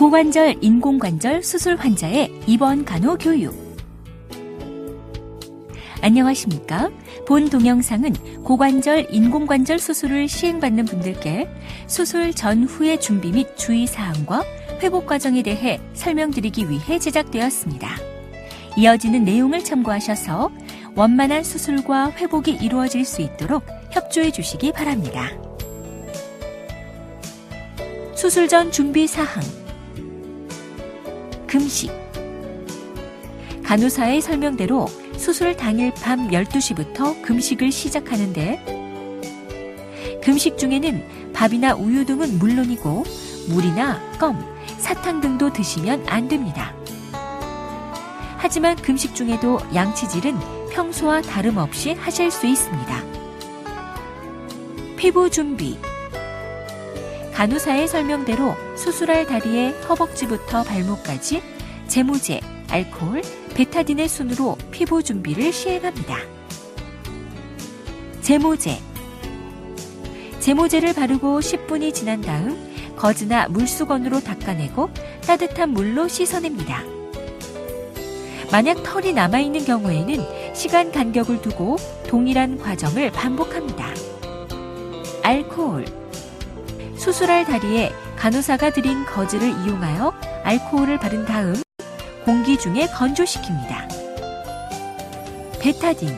고관절 인공관절 수술 환자의 입원 간호 교육. 안녕하십니까? 본 동영상은 고관절 인공관절 수술을 시행받는 분들께 수술 전후의 준비 및 주의 사항과 회복 과정에 대해 설명드리기 위해 제작되었습니다. 이어지는 내용을 참고하셔서 원만한 수술과 회복이 이루어질 수 있도록 협조해 주시기 바랍니다. 수술 전 준비 사항 금식 간호사의 설명대로 수술 당일 밤 12시부터 금식을 시작하는데 금식 중에는 밥이나 우유 등은 물론이고 물이나 껌, 사탕 등도 드시면 안 됩니다. 하지만 금식 중에도 양치질은 평소와 다름없이 하실 수 있습니다. 피부 준비 간호사의 설명대로 수술할 다리의 허벅지부터 발목까지 제모제, 알코올, 베타딘의 순으로 피부 준비를 시행합니다. 제모제 제모제를 바르고 10분이 지난 다음 거즈나 물수건으로 닦아내고 따뜻한 물로 씻어냅니다. 만약 털이 남아있는 경우에는 시간 간격을 두고 동일한 과정을 반복합니다. 알코올 수술할 다리에 간호사가 들인 거즈를 이용하여 알코올을 바른 다음 공기 중에 건조시킵니다. 베타딘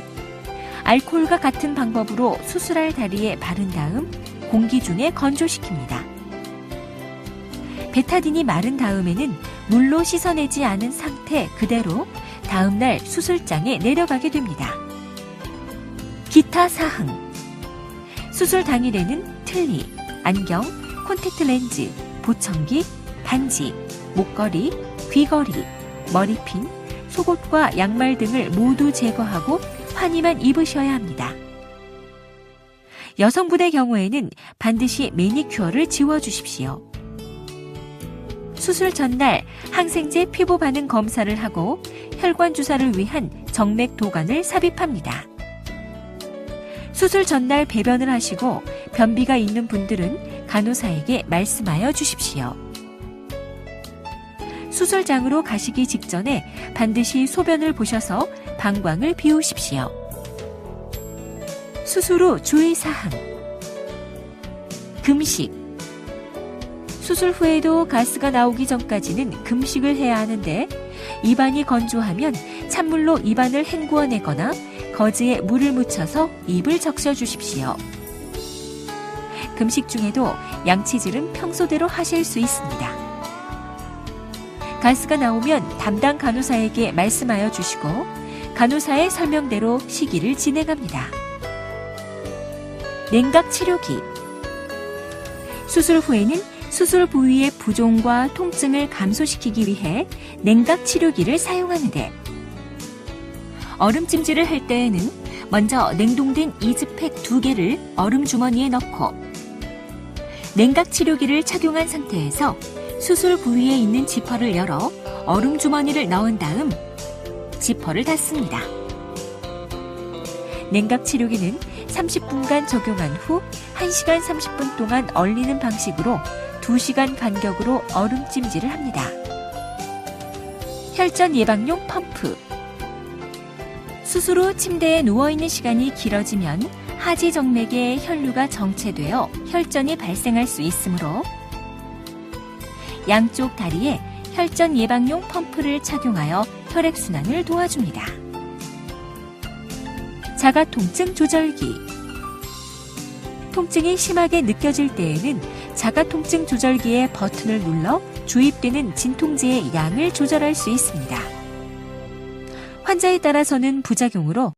알코올과 같은 방법으로 수술할 다리에 바른 다음 공기 중에 건조시킵니다. 베타딘이 마른 다음에는 물로 씻어내지 않은 상태 그대로 다음날 수술장에 내려가게 됩니다. 기타 사항 수술 당일에는 틀니, 안경, 콘택트 렌즈, 보청기, 반지, 목걸이, 귀걸이, 머리핀, 속옷과 양말 등을 모두 제거하고 환희만 입으셔야 합니다. 여성분의 경우에는 반드시 매니큐어를 지워주십시오. 수술 전날 항생제 피부 반응 검사를 하고 혈관 주사를 위한 정맥 도관을 삽입합니다. 수술 전날 배변을 하시고 변비가 있는 분들은 간호사에게 말씀하여 주십시오. 수술장으로 가시기 직전에 반드시 소변을 보셔서 방광을 비우십시오. 수술 후 주의사항. 금식. 수술 후에도 가스가 나오기 전까지는 금식을 해야 하는데 입안이 건조하면 찬물로 입안을 헹구어내거나 거즈에 물을 묻혀서 입을 적셔 주십시오. 금식 중에도 양치질은 평소대로 하실 수 있습니다. 가스가 나오면 담당 간호사에게 말씀하여 주시고 간호사의 설명대로 시기를 진행합니다. 냉각 치료기 수술 후에는 수술 부위의 부종과 통증을 감소시키기 위해 냉각 치료기를 사용하는데 얼음 찜질을 할 때에는 먼저 냉동된 이즈팩 두 개를 얼음 주머니에 넣고 냉각 치료기를 착용한 상태에서 수술 부위에 있는 지퍼를 열어 얼음 주머니를 넣은 다음 지퍼를 닫습니다. 냉각 치료기는 30분간 적용한 후 1시간 30분 동안 얼리는 방식으로 2시간 간격으로 얼음 찜질을 합니다. 혈전 예방용 펌프 후 침대에 누워있는 시간이 길어지면 하지 정맥에 혈류가 정체되어 혈전이 발생할 수 있으므로 양쪽 다리에 혈전 예방용 펌프를 착용하여 혈액순환을 도와줍니다. 자가 통증 조절기 통증이 심하게 느껴질 때에는 자가 통증 조절기의 버튼을 눌러 주입되는 진통제의 양을 조절할 수 있습니다. 환자에 따라서는 부작용으로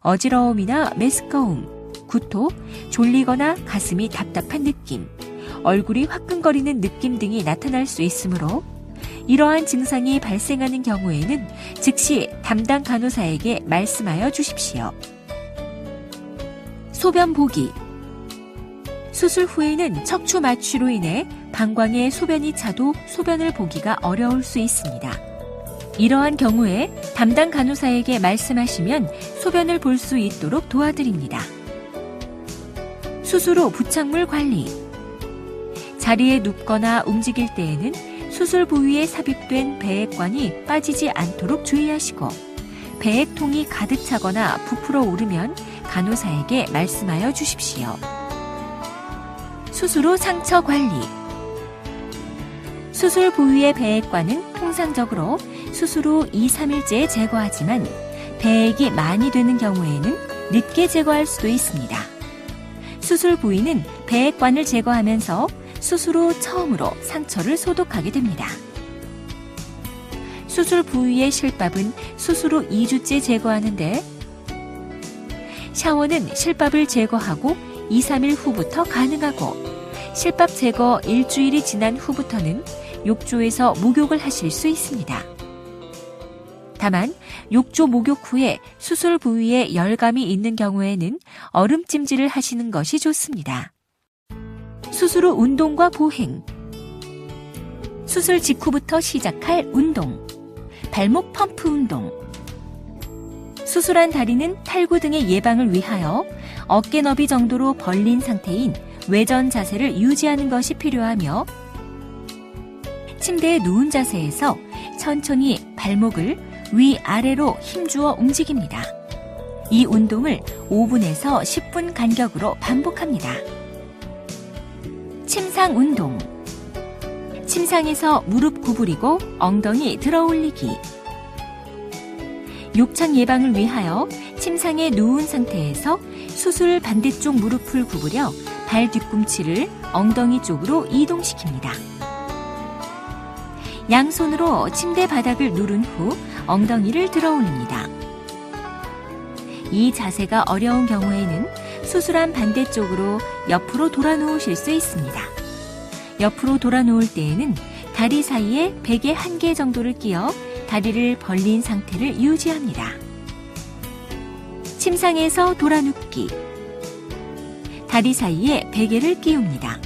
어지러움이나 메스꺼움, 구토, 졸리거나 가슴이 답답한 느낌, 얼굴이 화끈거리는 느낌 등이 나타날 수 있으므로 이러한 증상이 발생하는 경우에는 즉시 담당 간호사에게 말씀하여 주십시오. 소변 보기 수술 후에는 척추 마취로 인해 방광에 소변이 차도 소변을 보기가 어려울 수 있습니다. 이러한 경우에 담당 간호사에게 말씀하시면 소변을 볼 수 있도록 도와드립니다. 수술 후 부착물 관리 자리에 눕거나 움직일 때에는 수술 부위에 삽입된 배액관이 빠지지 않도록 주의하시고 배액통이 가득 차거나 부풀어 오르면 간호사에게 말씀하여 주십시오. 수술 후 상처 관리 수술 부위의 배액관은 통상적으로 수술 후 2, 3일째에 제거하지만 배액이 많이 되는 경우에는 늦게 제거할 수도 있습니다. 수술 부위는 배액관을 제거하면서 수술 후 처음으로 상처를 소독하게 됩니다. 수술 부위의 실밥은 수술 후 2주째 제거하는데 샤워는 실밥을 제거하고 2, 3일 후부터 가능하고 실밥 제거 일주일이 지난 후부터는 욕조에서 목욕을 하실 수 있습니다. 다만 욕조 목욕 후에 수술 부위에 열감이 있는 경우에는 얼음 찜질을 하시는 것이 좋습니다. 수술 후 운동과 보행 수술 직후부터 시작할 운동 발목 펌프 운동 수술한 다리는 탈구 등의 예방을 위하여 어깨 너비 정도로 벌린 상태인 외전 자세를 유지하는 것이 필요하며 침대에 누운 자세에서 천천히 발목을 위아래로 힘주어 움직입니다. 이 운동을 5분에서 10분 간격으로 반복합니다. 침상 운동. 침상에서 무릎 구부리고 엉덩이 들어 올리기. 욕창 예방을 위하여 침상에 누운 상태에서 수술 반대쪽 무릎을 구부려 발 뒤꿈치를 엉덩이 쪽으로 이동시킵니다. 양손으로 침대 바닥을 누른 후 엉덩이를 들어 올립니다. 이 자세가 어려운 경우에는 수술한 반대쪽으로 옆으로 돌아 놓으실 수 있습니다. 옆으로 돌아 놓을 때에는 다리 사이에 베개 한 개 정도를 끼어 다리를 벌린 상태를 유지합니다. 침상에서 돌아 눕기. 다리 사이에 베개를 끼웁니다.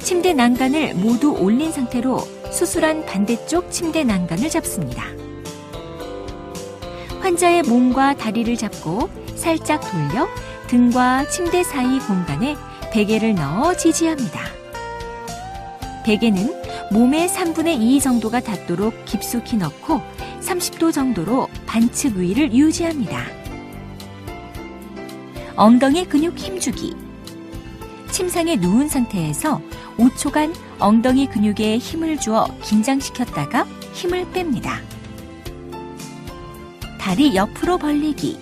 침대 난간을 모두 올린 상태로 수술한 반대쪽 침대 난간을 잡습니다. 환자의 몸과 다리를 잡고 살짝 돌려 등과 침대 사이 공간에 베개를 넣어 지지합니다. 베개는 몸의 3분의 2 정도가 닿도록 깊숙이 넣고 30도 정도로 반측 위를 유지합니다. 엉덩이 근육 힘주기. 침상에 누운 상태에서 5초간 엉덩이 근육에 힘을 주어 긴장시켰다가 힘을 뺍니다. 다리 옆으로 벌리기.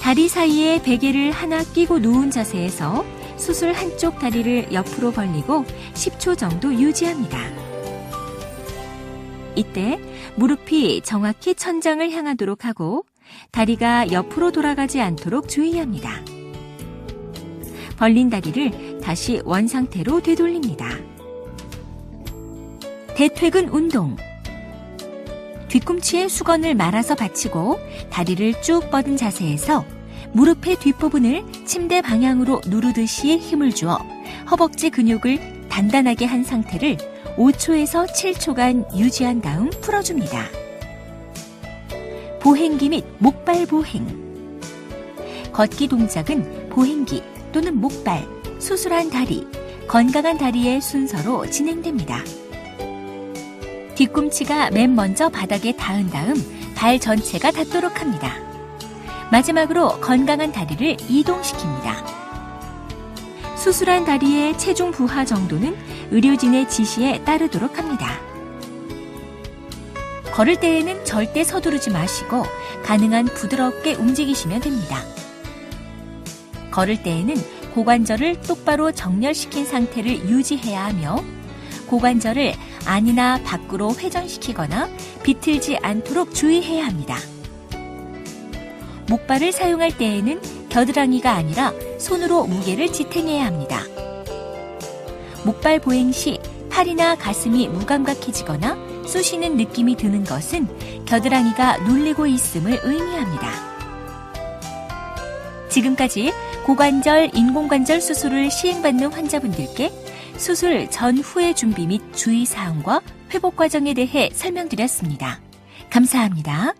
다리 사이에 베개를 하나 끼고 누운 자세에서 수술 한쪽 다리를 옆으로 벌리고 10초 정도 유지합니다. 이때 무릎이 정확히 천장을 향하도록 하고 다리가 옆으로 돌아가지 않도록 주의합니다. 벌린 다리를 다시 원상태로 되돌립니다. 대퇴근 운동. 뒤꿈치에 수건을 말아서 받치고 다리를 쭉 뻗은 자세에서 무릎의 뒷부분을 침대 방향으로 누르듯이 힘을 주어 허벅지 근육을 단단하게 한 상태를 5초에서 7초간 유지한 다음 풀어줍니다. 보행기 및 목발 보행. 걷기 동작은 보행기 또는 목발, 수술한 다리, 건강한 다리의 순서로 진행됩니다. 뒤꿈치가 맨 먼저 바닥에 닿은 다음 발 전체가 닿도록 합니다. 마지막으로 건강한 다리를 이동시킵니다. 수술한 다리의 체중 부하 정도는 의료진의 지시에 따르도록 합니다. 걸을 때에는 절대 서두르지 마시고 가능한 부드럽게 움직이시면 됩니다. 걸을 때에는 고관절을 똑바로 정렬시킨 상태를 유지해야 하며 고관절을 안이나 밖으로 회전시키거나 비틀지 않도록 주의해야 합니다. 목발을 사용할 때에는 겨드랑이가 아니라 손으로 무게를 지탱해야 합니다. 목발 보행 시 팔이나 가슴이 무감각해지거나 쑤시는 느낌이 드는 것은 겨드랑이가 눌리고 있음을 의미합니다. 지금까지 고관절, 인공관절 수술을 시행받는 환자분들께 수술 전후의 준비 및 주의사항과 회복 과정에 대해 설명드렸습니다. 감사합니다.